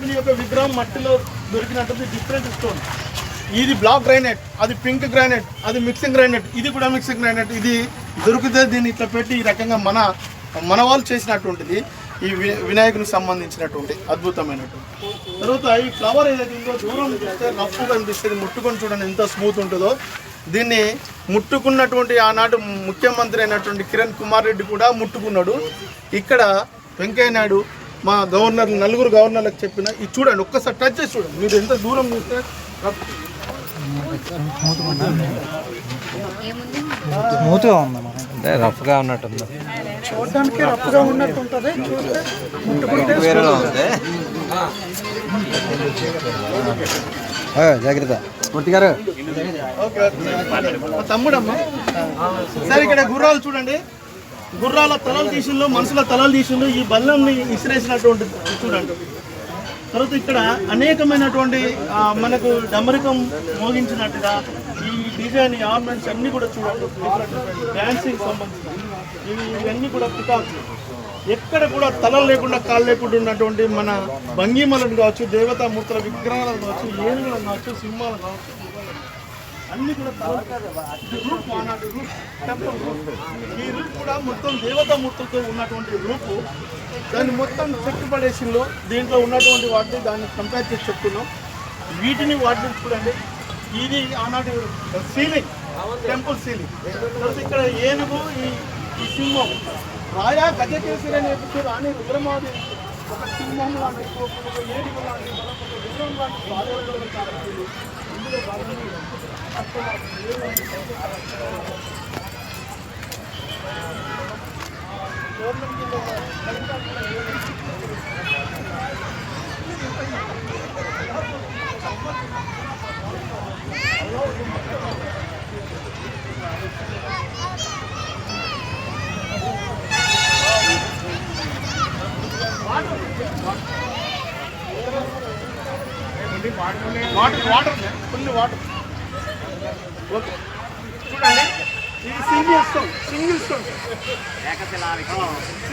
వినాయకుని యొక్క విగ్రహం మట్టిలో దొరికినటువంటి డిఫరెంట్ స్టోన్ ఇది బ్లాక్ గ్రైనైట్ అది పింక్ గ్రానైట్ అది మిక్సింగ్ గ్రైనైట్ ఇది కూడా మిక్సింగ్ గ్రైనైట్ ఇది దొరికితే దీన్ని ఇట్లా పెట్టి ఈ రకంగా మన మన వాళ్ళు చేసినటువంటిది ఈ వినాయకునికి సంబంధించినటువంటి అద్భుతమైనటువంటి. తర్వాత ఈ ఫ్లవర్ ఏదైతే ఉందో దూరం చూస్తే రఫ్గా కనిపిస్తుంది ముట్టుకొని చూడండి ఎంత స్మూత్ ఉంటుందో. దీన్ని ముట్టుకున్నటువంటి ఆనాడు ముఖ్యమంత్రి అయినటువంటి కిరణ్ కుమార్ రెడ్డి కూడా ముట్టుకున్నాడు. ఇక్కడ వెంకయ్య నాయుడు మా గవర్నర్ నలుగురు గవర్నర్లకు చెప్పిన ఇది చూడండి ఒక్కసారి టచ్ చేసి చూడండి. మీరు ఎంత దూరం చూస్తే స్మూత్గా అంటే రఫ్గా ఉన్నట్టుంది. చూడడానికి రఫ్గా ఉన్నట్టు ఉంటుంది జాగ్రత్త. మూర్తి గారు. తమ్ముడమ్మా. సరే ఇక్కడ గుర్రాలు చూడండి. గుర్రాల తలలు తీసిండు మనుషుల తలలు తీసిండు ఈ బల్లంని ఇసిరేసినటువంటి చూడండి. తర్వాత ఇక్కడ అనేకమైనటువంటి మనకు డమరికం మోగించినట్టుగా ఈ డిజైన్ ఆర్నమెంట్స్ అన్నీ కూడా చూడండి. డ్యాన్సింగ్ సంబంధించి ఇవి ఇవన్నీ కూడా పికాకులు ఎక్కడ కూడా తలలు లేకుండా కాళ్ళు లేకుండా ఉన్నటువంటి మన భంగిమలను కావచ్చు దేవతామూర్తుల విగ్రహాలను కావచ్చు ఏనుగులను కావచ్చు సింహాలను కావచ్చు అన్ని కూడా రూప్ ఆనాటి రూప్ టెంపుల్ రూప్. ఈ రూప్ కూడా మొత్తం దేవతామూర్తులతో ఉన్నటువంటి రూపు. దాన్ని మొత్తం చెట్టు పడేసిందో దీంట్లో ఉన్నటువంటి వాటిని దాన్ని కంపేర్ చేసి చెప్తున్నాం. వీటిని వాటిని చూడండి. ఇది ఆనాటి సీలింగ్ టెంపుల్ సీలింగ్ ఇక్కడ ఏనుగు ఈ ఈ సింహం. రాయా గజకేసరి అనే చెప్పి రాణి రుద్రమాది ఒక సింహం లాంటి ఏనుగు లాంటి విగ్రహం లాంటి ఇందులో భాగంగా water water full water okay. చూడండి. ఇది సింగిల్ స్టోన్ సింగిల్ స్టోన్.